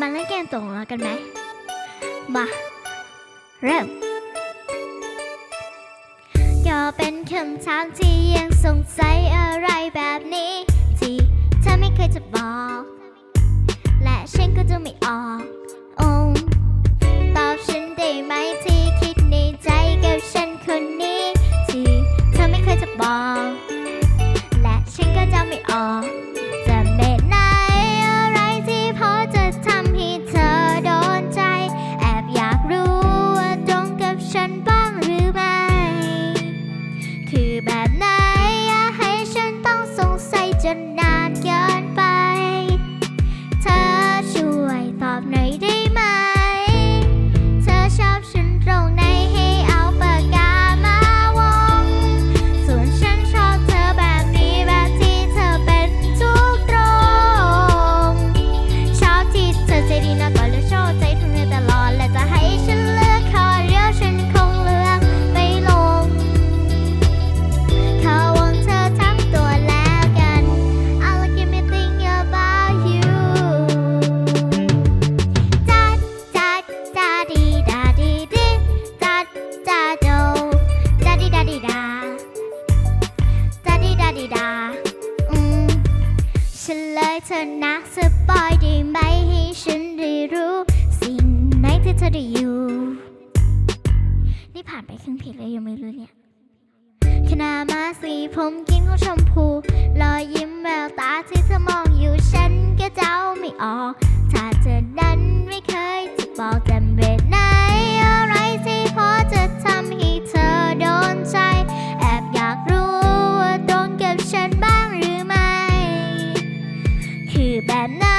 มาเล่นเกมตกลงรักกันไหม มา เริ่มก็เป็นคำถามที่ยังสงสัยอะไรแบบนี้ ที่เธอไม่เคยจะบอก และฉันก็จะไม่ออก โอ้ ดาอืมฉันเลยเธอนะสปอยดีไหมให้ฉันได้รู้ สิ่งไหนที่เธอได้อยู่ นี่ผ่านไปครึ่งเพลงแล้วยังไม่รู้เนี่ยขนามาสีผมกินของชมพู รอยยิ้มแววตาที่เธอมองอยู่ฉันก็เจ้าไม่ออก ถ้าเธอนั้นไม่เคยจะบอก banana.